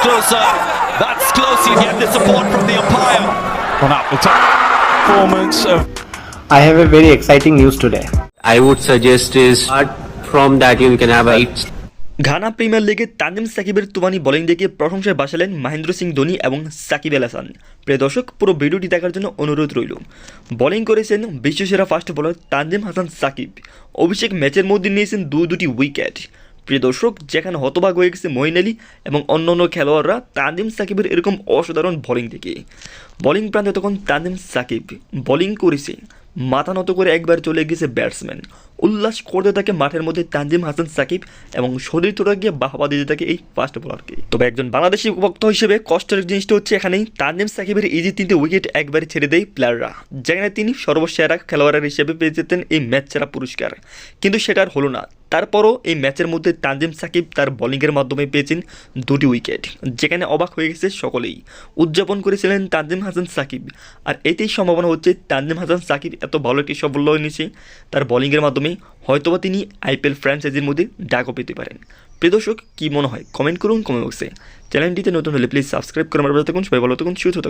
closer. That's close. You get the support from the umpire. One up the top. Performance of I have a very exciting news today. I would suggest is apart from that you can have a Ghana premier লিগে তানজিম সাকিবের তুমানি bowling দেখে প্রশংসায় বাসালেন মহেন্দ্র সিং ধোনি এবং সাকিব আল হাসান প্রিয় দর্শক পুরো ভিডিওটি দেখার জন্য অনুরোধ রইল বোলিং করেছেন বিশ্বসেরা ফাস্ট বোলার তানজিম হাসান সাকিব অভিষেক ম্যাচের মধ্যে নিয়েছেন দুই দুটি উইকেট প্রিয় দর্শক, যেখানে হতবাগ হয়ে গেছে মহিন আলী এবং অন্য অন্য খেলোয়াড়রা, তানজিম সাকিবের এরকম অসাধারণ বোলিং দেখে। বোলিং প্রান্তে তখন তানজিম সাকিব বোলিং করেছে। মাথা নত করে একবার চলে গেছে ব্যাটসম্যান উল্লাস করতে থাকে মাঠের মধ্যে তানজিম হাসান, সাকিব এবং শরীর তোরা গিয়ে বাহবা দিতে থাকে এই ফাস্ট বোলারকে তবে একজন বাংলাদেশি ভক্ত হিসেবে কষ্টের জিনিসটা হচ্ছে এখানেই তানজিম, সাকিবের ইজি তিনটে উইকেট একবারে ছেড়ে দেয় প্লেয়াররা যেখানে তিনি সর্বসেরা খেলোয়াড়ের হিসেবে পেয়ে যেতেন এই ম্যাচ সেরা পুরস্কার। কিন্তু সেটা আর হলো না। তারপরও এই ম্যাচের মধ্যে তানজিম, সাকিব তার বোলিংয়ের মাধ্যমে পেয়েছেন দুটি উইকেট যেখানে অবাক হয়ে গেছে সকলেই। উদযাপন করেছিলেন তানজিম হাসান, সাকিব। আর এতেই সম্ভাবনা হচ্ছে তানজিম হাসান, সাকিব এত ভালো একটি সাফল্য এনেছে তার বোলিংয়ের মাধ্যমে হয়তোবা তিনি আইপিএল ফ্র্যাঞ্চাইজির মধ্যে ডাকও পেতে পারেন। প্রিয় দর্শক, কী মনে হয়? কমেন্ট করুন কমেন্ট বক্সে। চ্যানেলটিতে নতুন হলে প্লিজ সাবস্ক্রাইব করে আমার থাকুন। সবাই ভালো থাকুন, সুস্থ থাকুন।